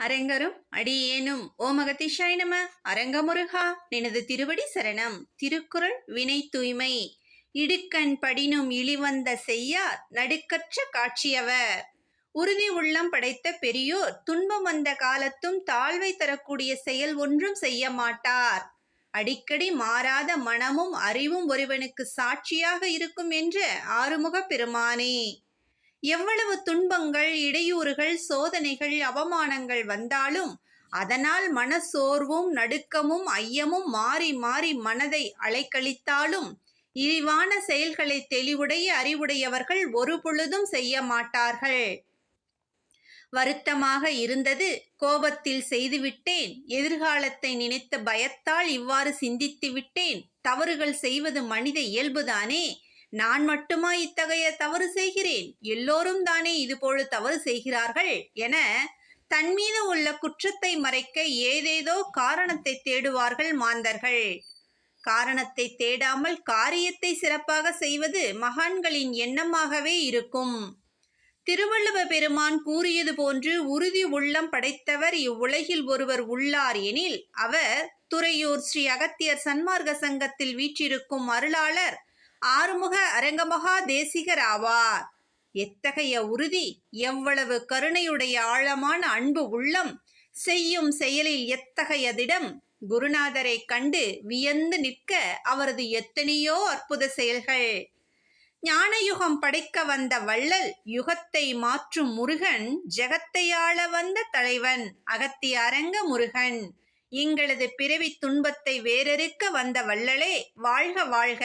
அரங்கரும் அடியேனும். ஓமகதிஷாய் நம. அரங்கமுருகா நினது திருவடி சரணம். திருக்குறள் வினை தூய்மை. இடுக்கண் படினும் இழிவந்த செய்யார் நடுக்கற்ற காட்சியவர். உறுதி உள்ளம் படைத்த பெரியோர் துன்பம் வந்த காலத்தும் தாழ்வை தரக்கூடிய செயல் ஒன்றும் செய்ய மாட்டார். அடிக்கடி மாறாத மனமும் அறிவும் ஒருவனுக்கு சாட்சியாக இருக்கும் என்று ஆறுமுக பெருமானே. எவ்வளவு துன்பங்கள் இடையூறுகள் சோதனைகள் அவமானங்கள் வந்தாலும் அதனால் மனசோர்வும் நடுக்கமும் ஐயமும் மாறி மாறி மனதை அலைக்கழித்தாலும் இழிவான செயல்களை தெளிவுடைய அறிவுடையவர்கள் ஒரு பொழுதும் செய்ய மாட்டார்கள். வருத்தமாக இருந்தது. கோபத்தில் செய்துவிட்டேன். எதிர்காலத்தை நினைத்த பயத்தால் இவ்வாறு சிந்தித்து விட்டேன் தவறுகள் செய்வது மனித இயல்புதானே? நான் மட்டுமா இத்தகைய தவறு செய்கிறேன்? எல்லோரும் தானே இதுபோல தவறு செய்கிறார்கள்? என தன் மீது உள்ள குற்றத்தை மறைக்க ஏதேதோ காரணத்தை தேடுவார்கள் மாந்தர்கள். காரணத்தை தேடாமல் காரியத்தை சிறப்பாக செய்வது மகான்களின் எண்ணமாகவே இருக்கும். திருவள்ளுவ பெருமான் கூறியது போன்று உறுதி உள்ளம் படைத்தவர் இவ்வுலகில் ஒருவர் உள்ளார் எனில் அவர் துறையூர் ஸ்ரீ அகத்தியர் சன்மார்க்க சங்கத்தில் வீற்றிருக்கும் அருளாளர் ஆறுமுக அரங்கமகா தேசிகர் ஆவார் எத்தகைய உறுதி எவ்வளவு கருணையுடைய ஆழமான அன்பு உள்ளம் செய்யும் செயலில் எத்தகைய திடம் குருநாதரை கண்டு வியந்து நிற்க அவரது எத்தனையோ அற்புத செயல்கள். ஞானயுகம் படைக்க வந்த வள்ளல் யுகத்தை மாற்றும் முருகன் ஜெகத்தையாள வந்த தலைவன் அகத்திய அரங்க முருகன். எங்களது பிறவி துன்பத்தை வேறறுக்க வந்த வள்ளலே வாழ்க வாழ்க.